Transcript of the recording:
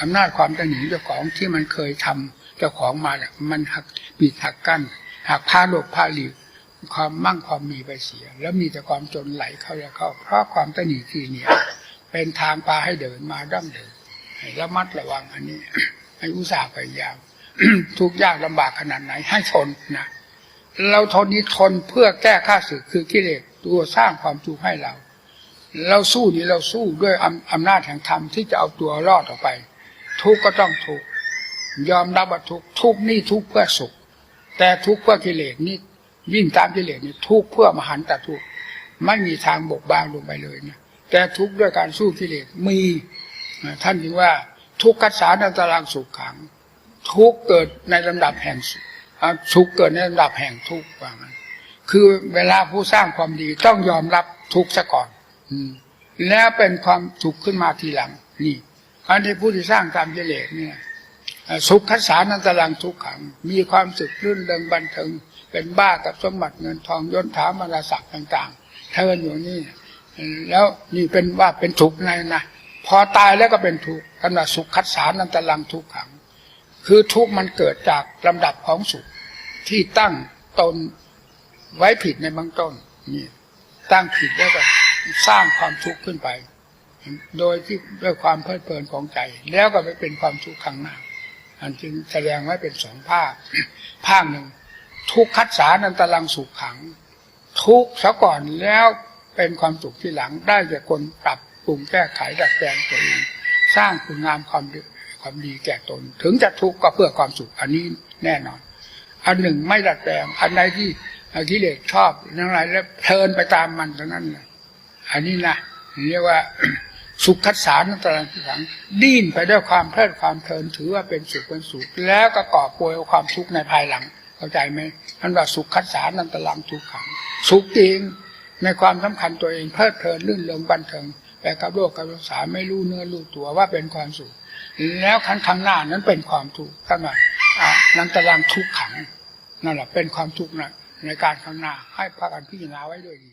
อำนาจความตระหนีเจ้าของที่มันเคยทำเจ้าของมาเนี่ยมันหักปิดหักกั้นหักพาโลกพาหลีกความมั่งความมีไปเสีย แล้วมีแต่ความจนไหลเข้าแล้วเข้า เพราะความตะหนีที่เนี่ยเป็นทางพาให้เดินมาดั้งเดินให้ระมัดระวังอันนี้ ให้อุตส่าห์พยายามทุกยากลำบากขนาดไหน ให้ทนนะเราทนนี้ทนเพื่อแก้ข้าศึกคือกิเลสตัวสร้างความทุกข์ให้เรา เราสู้นี่เราสู้ด้วยอำอำนาจแห่งธรรมที่จะเอาตัวรอดออกไป ทุกก็ต้องทุกยอมรับว่าทุกทุกนี่ทุกเพื่อสุข แต่ทุกเพื่อกิเลสนี่วิ่งตามกิเลสนี่ทุกเพื่อมหันตทุกไม่มีทางบกบางลงไปเลยนะแต่ทุกด้วยการสู้กิเลสมีท่านจึงว่าทุกข์กัสสานันตรังสุขขัง ทุกเกิดในลำดับแห่งสุขอ่าสุขเกิดในลำดับแห่งทุกข์ว่างั้นคือเวลาผู้สร้างความดีต้องยอมรับทุกข์ซะก่อน แล้วเป็นความสุขขึ้นมาทีหลัง นี่อันที่ผู้ที่สร้างตามกิเลสเนี่ยสุขคัสสานันตรังทุกขัง มีความสุขรื่นเริงบันเทิงเป็นบ้ากับสมบัติเงินทองยศถาบรรศักดิ์ต่างๆ เทินอยู่นี่ แล้วนี่เป็นว่าเป็นทุกข์ในนะพอตายแล้วก็เป็นทุกข์กันว่าสุขคัสสานันตรังทุกขัง คือทุกข์มันเกิดจากลำดับของสุขที่ตั้งตนไว้ผิดในบื้องต้นนี่ตั้งผิดแล้วก็ สร้างความทุกข์ขึ้นไป โดยที่ด้วยความเพลิดเพลินของใจ แล้วก็ไปเป็นความทุกข์ข้างหน้า อันจึงแสดงไว้เป็นสองภาคภาคหนึ่ง ทุกข์คัดสานันตรังสุขขัง ทุกข์ซะก่อนแล้วเป็นความสุขที่หลังได้จากคนปรับปรุงแก้ไขดัดแปลงตัวเองสร้างคุณงามความดีความดีแก่ตน ถึงจะทุกข์ก็เพื่อความสุขอันนี้แน่นอน อันหนึ่งไม่ดัดแปลงอันใดที่กิเลสชอบทั้งหลายแล้วเพลินไปตามมันเทั้งนั้นเลย อันนี้นะเรียกว่าสุขคัสสารนันตรังสุขังดิ้นไปด้วยความเพลิดความเพลินถือว่าเป็นสุขเป็นสุข แล้วก็ก่อป่วยความทุกข์ในภายหลัง เข้าใจไหมท่านว่าสุขคัสสารนันตรังทุกขังสุขจริงในความสำคัญตัวเองเพลิดเพลินลื่นเริงบันเทิงแต่กับโลกกับสงสาไม่รู้เนื้อรู้ตัวว่าเป็นความสุข แล้วครั้งข้างหน้านั้นเป็นความทุกข์ท่านว่าอ่านันตรังทุกขังนั่นแหละเป็นความทุกข์นะในการข้างหน้าให้พากันพิจารณาไว้ด้วยดี